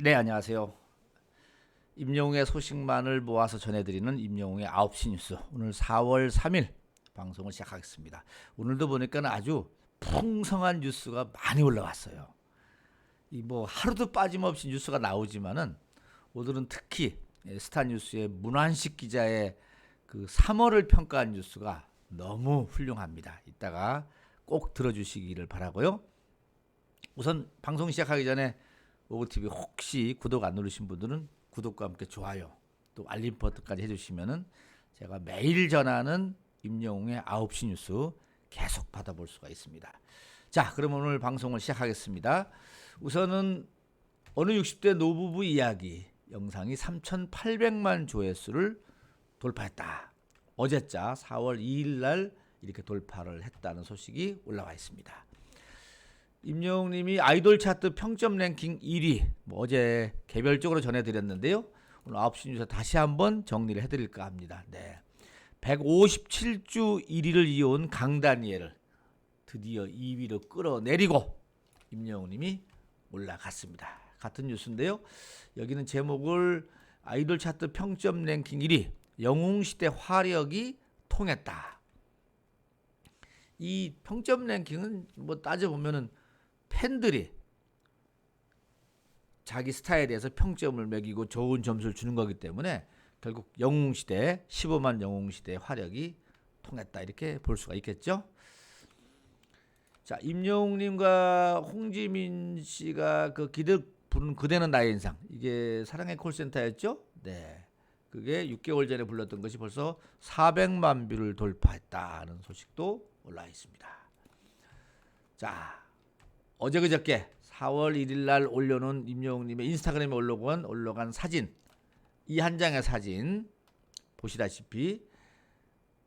네, 안녕하세요. 임영웅의 소식만을 모아서 전해드리는 임영웅의 9시 뉴스. 오늘 4월 3일 방송을 시작하겠습니다. 오늘도 보니까 아주 풍성한 뉴스가 많이 올라왔어요. 이 뭐 하루도 빠짐없이 뉴스가 나오지만은 오늘은 특히 스타 뉴스의 문환식 기자의 그 3월을 평가한 뉴스가 너무 훌륭합니다. 이따가 꼭 들어주시기를 바라고요. 우선 방송 시작하기 전에 오고TV 혹시 구독 안 누르신 분들은 구독과 함께 좋아요 또 알림 버튼까지 해주시면은 제가 매일 전하는 임영웅의 9시 뉴스 계속 받아볼 수가 있습니다. 자, 그럼 오늘 방송을 시작하겠습니다. 우선은 어느 60대 노부부 이야기 영상이 3,800만 조회수를 돌파했다. 어제자 4월 2일 날 이렇게 돌파를 했다는 소식이 올라와 있습니다. 임영웅님이 아이돌 차트 평점 랭킹 1위 뭐 어제 개별적으로 전해드렸는데요. 오늘 9시 뉴스 다시 한번 정리를 해드릴까 합니다. 네. 157주 1위를 이어온 강다니엘을 드디어 2위로 끌어내리고 임영웅님이 올라갔습니다. 같은 뉴스인데요. 여기는 제목을 아이돌 차트 평점 랭킹 1위 영웅시대 화력이 통했다. 이 평점 랭킹은 뭐 따져보면은 팬들이 자기 스타일에 대해서 평점을 매기고 좋은 점수를 주는 거기 때문에 결국 영웅시대 15만 영웅시대 화력이 통했다 이렇게 볼 수가 있겠죠. 자 임영웅님과 홍지민 씨가 그 기득 부른 그대는 나의 인상 이게 사랑의 콜센터였죠. 네, 그게 6개월 전에 불렀던 것이 벌써 400만 뷰를 돌파했다는 소식도 올라 있습니다. 자 어제 그저께 4월 1일 날 올려놓은 임영웅님의 인스타그램에 올라간 올라간 사진 이 한 장의 사진 보시다시피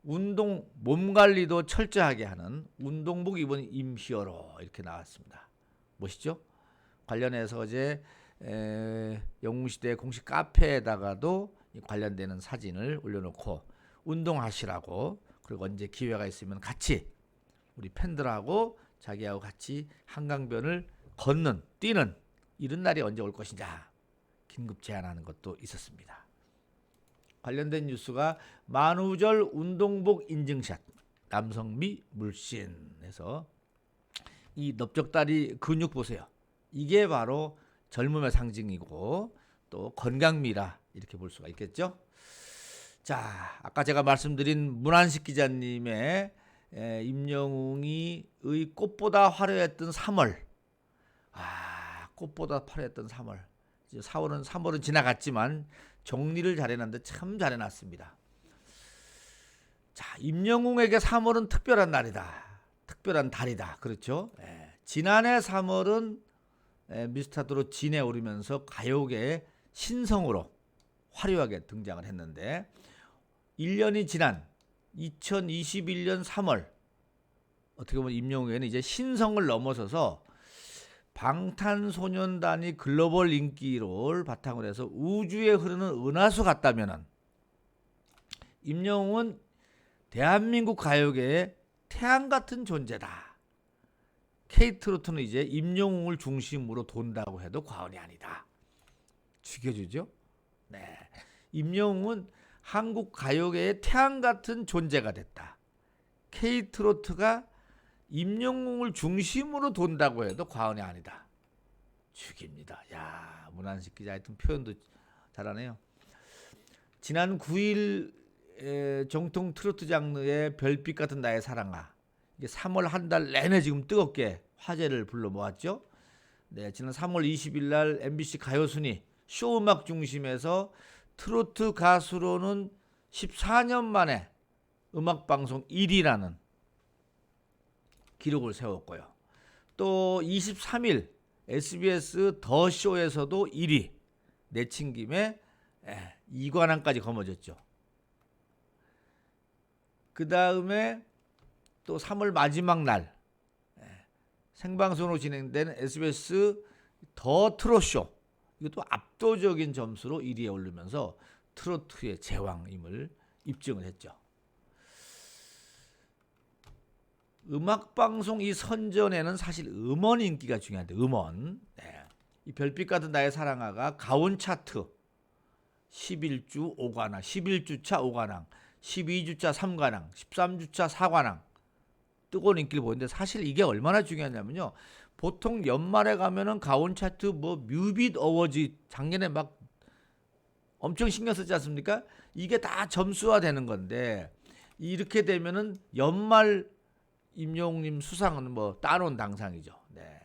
운동 몸 관리도 철저하게 하는 운동복 입은 임히어로 이렇게 나왔습니다. 멋있죠? 관련해서 어제 에, 영웅시대 공식 카페에다가도 이 관련되는 사진을 올려놓고 운동하시라고 그리고 언제 기회가 있으면 같이 우리 팬들하고 자기하고 같이 한강변을 걷는 뛰는 이런 날이 언제 올 것이냐 긴급 제안하는 것도 있었습니다. 관련된 뉴스가 만우절 운동복 인증샷 남성미 물씬에서 이 넓적다리 근육 보세요. 이게 바로 젊음의 상징이고 또 건강미라 이렇게 볼 수가 있겠죠. 자, 아까 제가 말씀드린 문한식 기자님의 에, 임영웅이 의 꽃보다 화려했던 3월. 아, 꽃보다 화려했던 3월. 이제 4월은 3월은 지나갔지만 정리를 잘해놨는데 참 잘해놨습니다. 자, 임영웅에게 3월은 특별한 날이다. 특별한 달이다. 그렇죠? 예. 지난해 3월은 예, 미스터트로 진에 오르면서 가요계의 신성으로 화려하게 등장을 했는데 1년이 지난 2021년 3월 어떻게 보면 임영웅에는 이제 신성을 넘어서서 방탄소년단이 글로벌 인기를 바탕으로 해서 우주에 흐르는 은하수 같다면은 임영웅은 대한민국 가요계의 태양 같은 존재다. 케이트로트는 이제 임영웅을 중심으로 돈다고 해도 과언이 아니다. 죽여주죠? 네. 임영웅은 한국 가요계의 태양 같은 존재가 됐다. 케이 트로트가 임영웅을 중심으로 돈다고 해도 과언이 아니다. 죽입니다. 야, 문한식 기자 하여튼 표현도 잘하네요. 지난 9일 에, 정통 트로트 장르의 별빛 같은 나의 사랑아. 이게 3월 한 달 내내 지금 뜨겁게 화제를 불러 모았죠. 네, 지난 3월 20일 날 MBC 가요순위 쇼음악 중심에서 트로트 가수로는 14년 만에 음악 방송 1위라는 기록을 세웠고요. 또 23일 SBS 더 쇼에서도 1위 내친 김에 예, 이관왕까지 거머졌죠. 그 다음에 또 3월 마지막 날 예, 생방송으로 진행된 SBS 더 트롯쇼 이것도 압도적인 점수로 1위에 오르면서 트로트의 제왕임을 입증을 했죠. 음악 방송 이 선전에는 사실 음원 인기가 중요한데 음원 네. 이 별빛 같은 나의 사랑아가 가온 차트 11주 5관왕, 11주차 5관왕, 12주차 3관왕, 13주차 4관왕 뜨거운 인기를 보이는데 사실 이게 얼마나 중요하냐면요. 보통 연말에 가면은 가온 차트 뭐 뮤빗 어워즈 작년에 막 엄청 신경 쓰지 않습니까? 이게 다 점수화 되는 건데 이렇게 되면은 연말 임영웅님 수상은 뭐 따놓은 당상이죠. 네.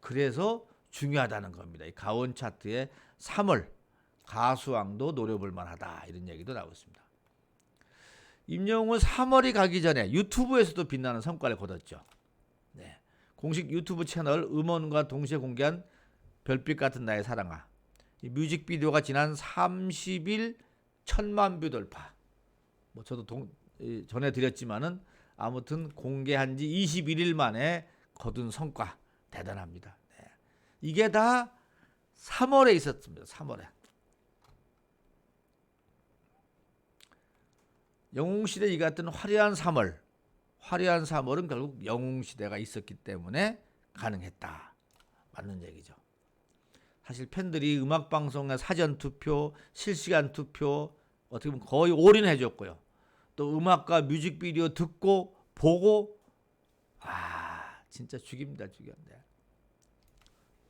그래서 중요하다는 겁니다. 이 가온 차트의 3월 가수왕도 노려볼 만하다 이런 얘기도 나오고 있습니다. 임영웅은 3월이 가기 전에 유튜브에서도 빛나는 성과를 거뒀죠. 네. 공식 유튜브 채널 음원과 동시에 공개한 별빛 같은 나의 사랑아. 이 뮤직비디오가 지난 30일 천만 뷰 돌파. 뭐 저도 동, 이, 전해드렸지만은 아무튼 공개한 지 21일 만에 거둔 성과 대단합니다. 네. 이게 다 3월에 있었습니다. 3월에. 영웅시대 이 같은 화려한 3월, 화려한 3월은 결국 영웅 시대가 있었기 때문에 가능했다. 맞는 얘기죠. 사실 팬들이 음악 방송의 사전 투표, 실시간 투표 어떻게 보면 거의 올인해 줬고요. 또 음악과 뮤직비디오 듣고 보고 아 진짜 죽입니다 죽여. 네.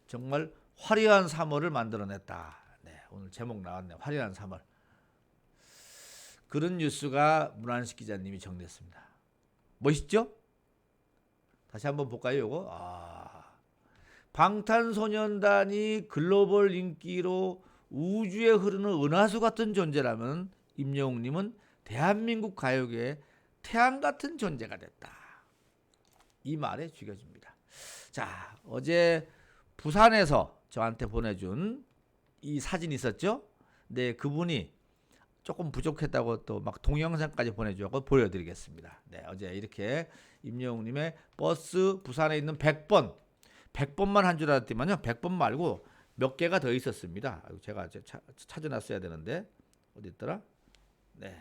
정말 화려한 3월을 만들어냈다. 네, 오늘 제목 나왔네. 화려한 3월. 그런 뉴스가 문한식 기자님이 정리했습니다. 멋있죠? 다시 한번 볼까요, 요거? 아. 방탄소년단이 글로벌 인기로 우주에 흐르는 은하수 같은 존재라면 임영웅님은 대한민국 가요계의 태양 같은 존재가 됐다. 이 말에 죽여줍니다. 자, 어제 부산에서 저한테 보내준 이 사진 있었죠? 네, 그분이 조금 부족했다고 또 막 동영상까지 보내주고 보여드리겠습니다. 네, 어제 이렇게 임영웅님의 버스 부산에 있는 100번, 100번만 한 줄 알았더만요. 100번 말고 몇 개가 더 있었습니다. 제가 차, 찾아놨어야 되는데 어디 있더라? 네,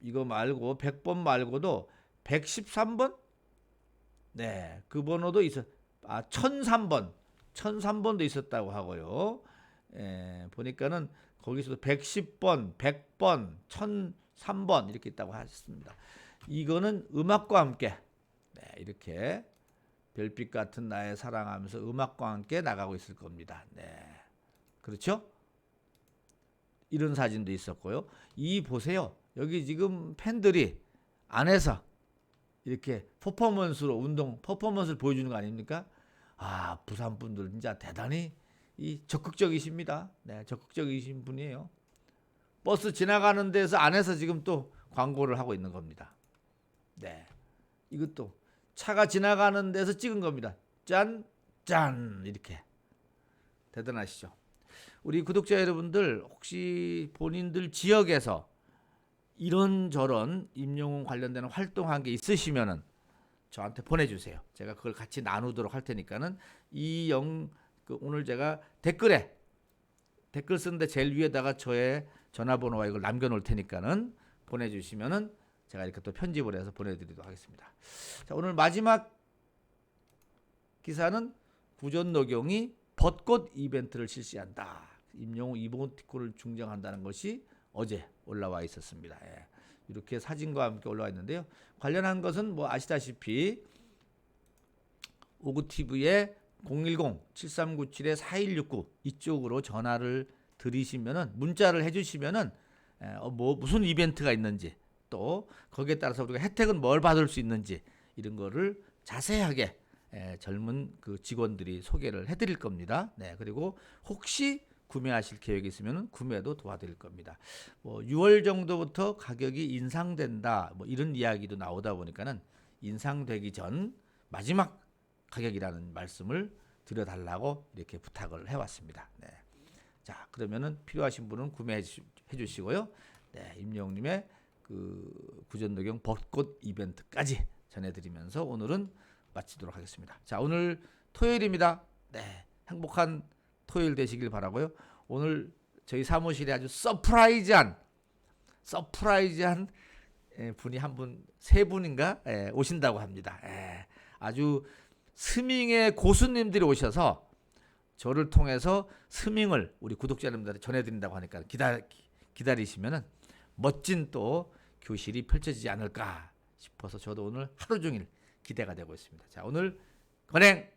이거 말고 100번 말고도 113번? 네, 그 번호도 있었. 아, 1003번. 1003번도 있었다고 하고요. 예, 보니까는 거기서도 110번, 100번, 1003번 이렇게 있다고 하셨습니다. 이거는 음악과 함께 네, 이렇게 별빛 같은 나의 사랑하면서 음악과 함께 나가고 있을 겁니다. 네. 그렇죠? 이런 사진도 있었고요. 이 보세요. 여기 지금 팬들이 안에서 이렇게 퍼포먼스로 운동 퍼포먼스를 보여주는 거 아닙니까? 아 부산 분들 진짜 대단히 이 적극적이십니다. 네, 적극적이신 분이에요. 버스 지나가는 데서 안에서 지금 또 광고를 하고 있는 겁니다. 네, 이것도 차가 지나가는 데서 찍은 겁니다. 짠, 짠 이렇게 대단하시죠. 우리 구독자 여러분들 혹시 본인들 지역에서 이런저런 임영웅 관련된 활동한 게 있으시면은 저한테 보내주세요. 제가 그걸 같이 나누도록 할 테니까는 이영 그 오늘 제가 댓글에 댓글 쓰는데 제일 위에다가 저의 전화번호와 이걸 남겨놓을 테니까는 보내주시면은 제가 이렇게 또 편집을 해서 보내드리도록 하겠습니다. 자 오늘 마지막 기사는 구전 녹용이 벚꽃 이벤트를 실시한다. 임영웅 이모티콘을 중정한다는 것이 어제 올라와 있었습니다. 예. 이렇게 사진과 함께 올라와 있는데요. 관련한 것은 뭐 아시다시피 오구TV에 010-7397-4169 이쪽으로 전화를 드리시면은 문자를 해주시면은 에, 어, 뭐 무슨 이벤트가 있는지 또 거기에 따라서 우리가 혜택은 뭘 받을 수 있는지 이런 거를 자세하게 에, 젊은 그 직원들이 소개를 해드릴 겁니다. 네 그리고 혹시 구매하실 계획이 있으면 구매도 도와드릴 겁니다. 뭐 6월 정도부터 가격이 인상된다 뭐 이런 이야기도 나오다 보니까는 인상되기 전 마지막 가격이라는 말씀을 드려달라고 이렇게 부탁을 해왔습니다. 네. 자 그러면은 필요하신 분은 구매해 주시고요. 네, 임영웅님의 그 구전도경 벚꽃 이벤트까지 전해드리면서 오늘은 마치도록 하겠습니다. 자 오늘 토요일입니다. 네, 행복한 토요일 되시길 바라고요. 오늘 저희 사무실에 아주 서프라이즈한 서프라이즈한 예, 분이 한 분 세 분인가 예, 오신다고 합니다. 예, 아주 스밍의 고수님들이 오셔서 저를 통해서 스밍을 우리 구독자 여러분들한테 전해드린다고 하니까 기다 기다리시면은 멋진 또 교실이 펼쳐지지 않을까 싶어서 저도 오늘 하루 종일 기대가 되고 있습니다. 자 오늘 건행